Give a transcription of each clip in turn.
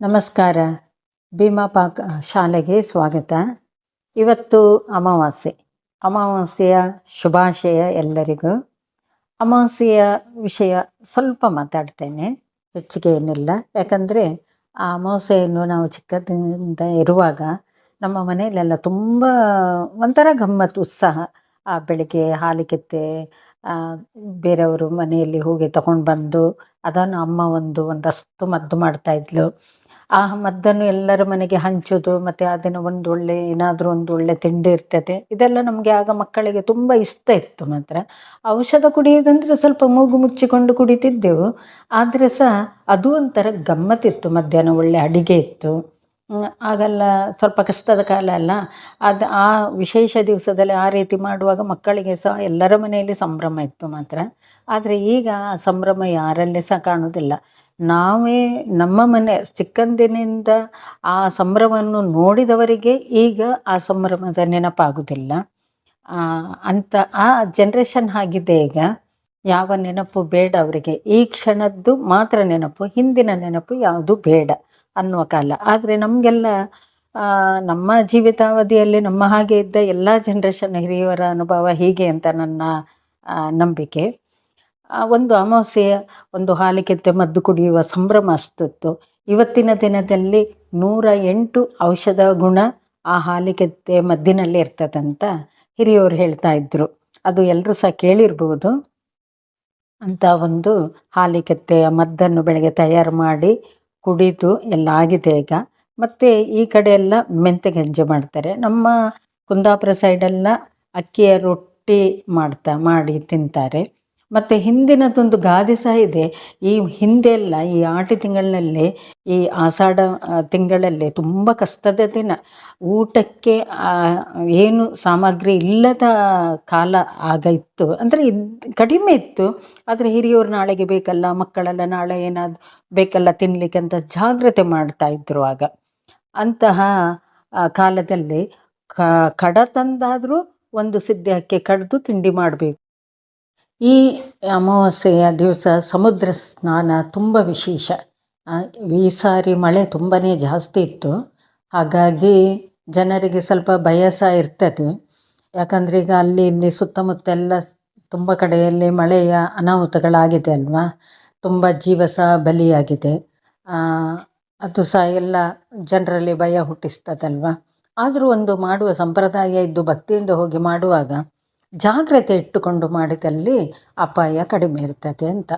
ನಮಸ್ಕಾರ. ಭೀಮಾ ಪಾಕ ಶಾಲೆಗೆ ಸ್ವಾಗತ. ಇವತ್ತು ಅಮಾವಾಸ್ಯೆ. ಅಮಾವಾಸ್ಯೆಯ ಶುಭಾಶಯ ಎಲ್ಲರಿಗೂ. ಅಮಾವಾಸ್ಯೆಯ ವಿಷಯ ಸ್ವಲ್ಪ ಮಾತಾಡ್ತೇನೆ ಹೆಚ್ಚಿಗೆ ಏನಿಲ್ಲ ಯಾಕಂದರೆ, ಆ ಅಮಾವಾಸ್ಯೆಯನ್ನು ನಾವು ಚಿಕ್ಕದಿಂದ ಇರುವಾಗ ನಮ್ಮ ಮನೆಯಲ್ಲೆಲ್ಲ ತುಂಬ ಒಂಥರ ಗಮ್ಮತ್ತು, ಉತ್ಸಾಹ. ಆ ಬೆಳಿಗ್ಗೆ ಹಾಲಿಕೆತ್ತೆ ಬೇರೆಯವರು ಮನೆಯಲ್ಲಿ ಹೋಗಿ ತಗೊಂಡು ಬಂದು ಅದನ್ನು ಅಮ್ಮ ಒಂದು ಒಂದಷ್ಟು ಮದ್ದು ಮಾಡ್ತಾಯಿದ್ಲು ಆ ಮದ್ದನ್ನು ಎಲ್ಲರ ಮನೆಗೆ ಹಂಚೋದು, ಮತ್ತು ಅದನ್ನು ಒಂದು ಒಳ್ಳೆ ಏನಾದರೂ ಒಂದು ಒಳ್ಳೆ ತಿಂಡಿ ಇರ್ತದೆ. ಇದೆಲ್ಲ ನಮಗೆ ಆಗ ಮಕ್ಕಳಿಗೆ ತುಂಬ ಇಷ್ಟ ಇತ್ತು ಮಾತ್ರ. ಔಷಧ ಕುಡಿಯೋದಂದರೆ ಸ್ವಲ್ಪ ಮೂಗು ಮುಚ್ಚಿಕೊಂಡು ಕುಡಿತಿದ್ದೆವು. ಆದರೆ ಸಹ ಅದು ಒಂಥರ ಗಮ್ಮತ್ತಿತ್ತು. ಮಧ್ಯಾಹ್ನ ಒಳ್ಳೆ ಅಡಿಗೆ ಇತ್ತು. ಆಗಲ್ಲ ಸ್ವಲ್ಪ ಕಷ್ಟದ ಕಾಲ ಅಲ್ಲ. ಅದು ಆ ವಿಶೇಷ ದಿವಸದಲ್ಲಿ ಆ ರೀತಿ ಮಾಡುವಾಗ ಮಕ್ಕಳಿಗೆ ಸಹ ಎಲ್ಲರ ಮನೆಯಲ್ಲಿ ಸಂಭ್ರಮ ಇತ್ತು ಮಾತ್ರ. ಆದರೆ ಈಗ ಆ ಸಂಭ್ರಮ ಯಾರಲ್ಲೇ ಸಹ ಕಾಣುವುದಿಲ್ಲ ನಾವೇ ನಮ್ಮ ಮನೆ ಚಿಕ್ಕಂದಿನಿಂದ ಆ ಸಂಭ್ರಮವನ್ನು ನೋಡಿದವರಿಗೆ ಈಗ ಆ ಸಂಭ್ರಮದ ನೆನಪಾಗುವುದಿಲ್ಲ ಅಂತ ಆ ಜನ್ರೇಷನ್ ಆಗಿದೆ ಈಗ ಯಾವ ನೆನಪು ಬೇಡ ಅವರಿಗೆ. ಈ ಕ್ಷಣದ್ದು ಮಾತ್ರ ನೆನಪು, ಹಿಂದಿನ ನೆನಪು ಯಾವುದು ಬೇಡ ಅನ್ನುವ ಕಾಲ. ಆದರೆ ನಮಗೆಲ್ಲ ನಮ್ಮ ಜೀವಿತಾವಧಿಯಲ್ಲಿ ನಮ್ಮ ಹಾಗೆ ಇದ್ದ ಎಲ್ಲ ಜನ್ರೇಷನ್ ಹಿರಿಯವರ ಅನುಭವ ಹೀಗೆ ಅಂತ ನನ್ನ ನಂಬಿಕೆ. ಒಂದು ಅಮಾವಾಸ್ಯೆಯ ಒಂದು ಹಾಲಿಕೆತ್ತೆ ಮದ್ದು ಕುಡಿಯುವ ಸಂಭ್ರಮ ಅಷ್ಟಿತ್ತು. ಇವತ್ತಿನ ದಿನದಲ್ಲಿ ನೂರ ಎಂಟು ಔಷಧ ಗುಣ ಆ ಹಾಲಿಕೆತ್ತೆ ಮದ್ದಿನಲ್ಲಿ ಇರ್ತದಂತ ಹಿರಿಯವರು ಹೇಳ್ತಾ ಇದ್ರು. ಅದು ಎಲ್ಲರೂ ಸಹ ಕೇಳಿರ್ಬೋದು. ಅಂತ ಒಂದು ಹಾಲಿಕೆತ್ತೆಯ ಮದ್ದನ್ನು ಬೆಳಗ್ಗೆ ತಯಾರು ಮಾಡಿ ಕುಡಿದು ಎಲ್ಲ ಆಗಿದೆ ಈಗ. ಮತ್ತು ಈ ಕಡೆ ಎಲ್ಲ ಮೆಂತೆ ಗಂಜಿ ಮಾಡ್ತಾರೆ. ನಮ್ಮ ಕುಂದಾಪುರ ಸೈಡೆಲ್ಲ ಅಕ್ಕಿಯ ರೊಟ್ಟಿ ಮಾಡ್ತಾ, ಮಾಡಿ ತಿಂತಾರೆ. ಮತ್ತು ಹಿಂದಿನದೊಂದು ಗಾದೆ ಸಹ ಇದೆ. ಈ ಹಿಂದೆಲ್ಲ ಈ ಆಟಿ ತಿಂಗಳಿನಲ್ಲಿ ಈ ಆಷಾಢ ತಿಂಗಳಲ್ಲಿ ತುಂಬ ಕಷ್ಟದ ದಿನ. ಊಟಕ್ಕೆ ಏನು ಸಾಮಗ್ರಿ ಇಲ್ಲದ ಕಾಲ ಆಗ ಇತ್ತು. ಅಂದರೆ ಕಡಿಮೆ ಇತ್ತು. ಆದರೆ ಹಿರಿಯವರು ನಾಳೆಗೆ ಬೇಕಲ್ಲ, ಮಕ್ಕಳೆಲ್ಲ ನಾಳೆ ಏನಾದರೂ ಬೇಕಲ್ಲ ತಿನ್ನಲಿಕ್ಕೆ ಅಂತ ಜಾಗ್ರತೆ ಮಾಡ್ತಾ ಇದ್ರು ಆಗ. ಅಂತಹ ಕಾಲದಲ್ಲಿ ಕ, ಕಡ ತಂದಾದರೂ ಒಂದು ಸಿದ್ಧಕ್ಕೆ ಕಡ್ದು ತಿಂಡಿ ಮಾಡಬೇಕು. ಈ ಅಮಾವಾಸ್ಯೆಯ ದಿವಸ ಸಮುದ್ರ ಸ್ನಾನ ತುಂಬ ವಿಶೇಷ. ಈ ಸಾರಿ ಮಳೆ ತುಂಬಾ ಜಾಸ್ತಿ ಇತ್ತು. ಹಾಗಾಗಿ ಜನರಿಗೆ ಸ್ವಲ್ಪ ಭಯ ಸಹ ಇರ್ತದೆ. ಯಾಕಂದರೆ ಈಗ ಅಲ್ಲಿ ಇಲ್ಲಿ ಸುತ್ತಮುತ್ತ ಎಲ್ಲ ತುಂಬ ಕಡೆಯಲ್ಲಿ ಮಳೆಯ ಅನಾಹುತಗಳಾಗಿದೆ ಅಲ್ವಾ? ತುಂಬ ಜೀವ ಸಹ ಬಲಿಯಾಗಿದೆ ಅದು ಸಹ ಎಲ್ಲ ಜನರಲ್ಲಿ ಭಯ ಹುಟ್ಟಿಸ್ತದಲ್ವ? ಆದರೂ ಒಂದು ಮಾಡುವ ಸಂಪ್ರದಾಯ ಇದ್ದು ಭಕ್ತಿಯಿಂದ ಹೋಗಿ ಮಾಡುವಾಗ ಜಾಗ್ರತೆ ಇಟ್ಟುಕೊಂಡು ಮಾಡಿದಲ್ಲಿ ಅಪಾಯ ಕಡಿಮೆ ಇರ್ತದೆ ಅಂತ.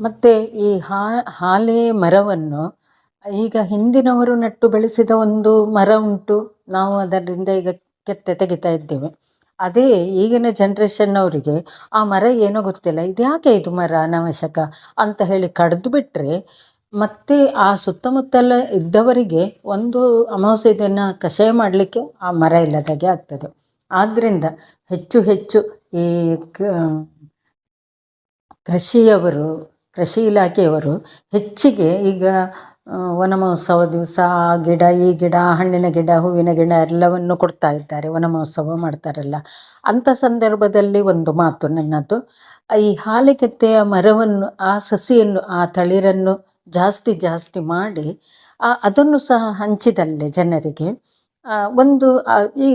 ಮತ್ತು ಈ ಹಾಲೆ ಮರವನ್ನು ಈಗ ಹಿಂದಿನವರು ನೆಟ್ಟು ಬೆಳೆಸಿದ ಒಂದು ಮರ ಉಂಟು. ನಾವು ಅದರಿಂದ ಈಗ ಕೆತ್ತೆ ತೆಗಿತಾ ಇದ್ದೇವೆ. ಅದೇ ಈಗಿನ ಜನ್ರೇಷನ್ನವರಿಗೆ ಆ ಮರ ಏನೋ ಗೊತ್ತಿಲ್ಲ. ಇದು ಯಾಕೆ ಇದು ಮರ ಅನಾವಶ್ಯಕ ಅಂತ ಹೇಳಿ ಕಡ್ದು ಬಿಟ್ಟರೆ ಮತ್ತೆ ಆ ಸುತ್ತಮುತ್ತಲ ಇದ್ದವರಿಗೆ ಒಂದು ಅಮಾವಾಸ್ಯೆ ಕಷಾಯ ಮಾಡಲಿಕ್ಕೆ ಆ ಮರ ಇಲ್ಲದಾಗೆ ಆಗ್ತದೆ. ಆದ್ದರಿಂದ ಹೆಚ್ಚು ಹೆಚ್ಚು ಈ ಕೃಷಿಯವರು, ಕೃಷಿ ಇಲಾಖೆಯವರು ಹೆಚ್ಚಿಗೆ ಈಗ ವನಮಹೋತ್ಸವ ವನ ಮಹೋತ್ಸವ ದಿವಸ ಆ ಗಿಡ, ಈ ಗಿಡ ಹಣ್ಣಿನ ಗಿಡ, ಹೂವಿನ ಗಿಡ ಎಲ್ಲವನ್ನು ಕೊಡ್ತಾ ಇದ್ದಾರೆ, ವನಮಹೋತ್ಸವ ಮಾಡ್ತಾರಲ್ಲ. ಅಂಥ ಸಂದರ್ಭದಲ್ಲಿ ಒಂದು ಮಾತು ನನ್ನದು. ಈ ಹಾಲಿಗೆತ್ತೆಯ ಮರವನ್ನು, ಆ ಸಸಿಯನ್ನು, ಆ ತಳಿರನ್ನು ಜಾಸ್ತಿ ಜಾಸ್ತಿ ಮಾಡಿ ಅದನ್ನು ಸಹ ಹಂಚಿದಲ್ಲೇ ಜನರಿಗೆ. ಒಂದು ಈ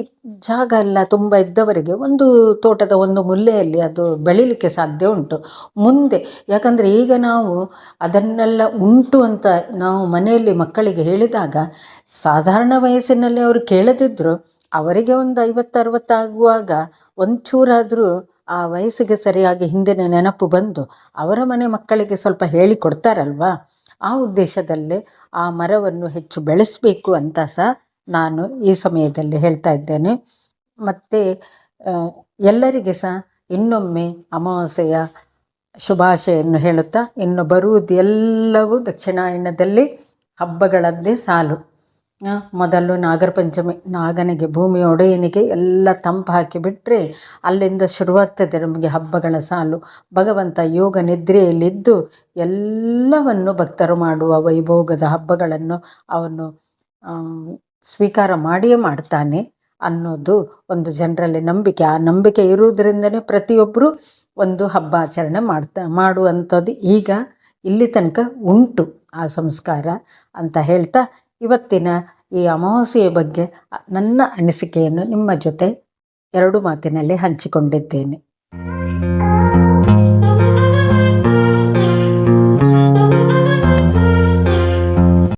ಜಾಗ ಎಲ್ಲ ತುಂಬ ಇದ್ದವರಿಗೆ ಒಂದು ತೋಟದ ಒಂದು ಮೂಲೆಯಲ್ಲಿ ಅದು ಬೆಳೀಲಿಕ್ಕೆ ಸಾಧ್ಯ ಉಂಟು. ಮುಂದೆ, ಯಾಕಂದರೆ ಈಗ ನಾವು ಅದನ್ನೆಲ್ಲ ಉಂಟು ಅಂತ ನಾವು ಮನೆಯಲ್ಲಿ ಮಕ್ಕಳಿಗೆ ಹೇಳಿದಾಗ, ಸಾಧಾರಣ ವಯಸ್ಸಿನಲ್ಲಿ ಅವರು ಕೇಳದಿದ್ದರು ಅವರಿಗೆ ಒಂದು ಐವತ್ತು ಅರವತ್ತಾಗುವಾಗ ಒಂಚೂರಾದರೂ ಆ ವಯಸ್ಸಿಗೆ ಸರಿಯಾಗಿ ಹಿಂದಿನ ನೆನಪು ಬಂದು ಅವರ ಮನೆ ಮಕ್ಕಳಿಗೆ ಸ್ವಲ್ಪ ಹೇಳಿ ಕೊಡ್ತಾರಲ್ವಾ ಆ ಉದ್ದೇಶದಲ್ಲಿ ಆ ಮರವನ್ನು ಹೆಚ್ಚು ಬೆಳೆಸಬೇಕು ಅಂತ ಸಹ ನಾನು ಈ ಸಮಯದಲ್ಲಿ ಹೇಳ್ತಾ ಇದ್ದೇನೆ. ಮತ್ತು ಎಲ್ಲರಿಗೆ ಸಹ ಇನ್ನೊಮ್ಮೆ ಅಮಾವಾಸ್ಯೆಯ ಶುಭಾಶಯನ್ನು ಹೇಳುತ್ತಾ, ಇನ್ನು ಬರುವುದು ಎಲ್ಲವೂ ದಕ್ಷಿಣಾಯಣದಲ್ಲಿ ಹಬ್ಬಗಳದ್ದೇ ಸಾಲು. ಮೊದಲು ನಾಗರ ಪಂಚಮಿ, ನಾಗನಿಗೆ ಭೂಮಿ ಒಡೆಯನಿಗೆ ಎಲ್ಲ ತಂಪು ಹಾಕಿ ಬಿಟ್ಟರೆ ಅಲ್ಲಿಂದ ಶುರುವಾಗ್ತದೆ ನಮಗೆ ಹಬ್ಬಗಳ ಸಾಲು. ಭಗವಂತ ಯೋಗ ನಿದ್ರೆಯಲ್ಲಿದ್ದು ಎಲ್ಲವನ್ನು ಭಕ್ತರು ಮಾಡುವ ವೈಭೋಗದ ಹಬ್ಬಗಳನ್ನು ಅವನು ಸ್ವೀಕಾರ ಮಾಡಿಯೇ ಮಾಡ್ತಾನೆ ಅನ್ನೋದು ಒಂದು ಜನರಲ್ಲಿ ನಂಬಿಕೆ. ಆ ನಂಬಿಕೆ ಇರುವುದರಿಂದನೇ ಪ್ರತಿಯೊಬ್ಬರು ಒಂದು ಹಬ್ಬ ಆಚರಣೆ ಮಾಡ್ತಾ, ಮಾಡುವಂಥದ್ದು ಈಗ ಇಲ್ಲಿ ತನಕ ಉಂಟು ಆ ಸಂಸ್ಕಾರ ಅಂತ ಹೇಳ್ತಾ ಇವತ್ತಿನ ಈ ಅಮಾವಾಸ್ಯೆಯ ಬಗ್ಗೆ ನನ್ನ ಅನಿಸಿಕೆಯನ್ನು ನಿಮ್ಮ ಜೊತೆ ಎರಡು ಮಾತಿನಲ್ಲಿ ಹಂಚಿಕೊಂಡಿದ್ದೇನೆ.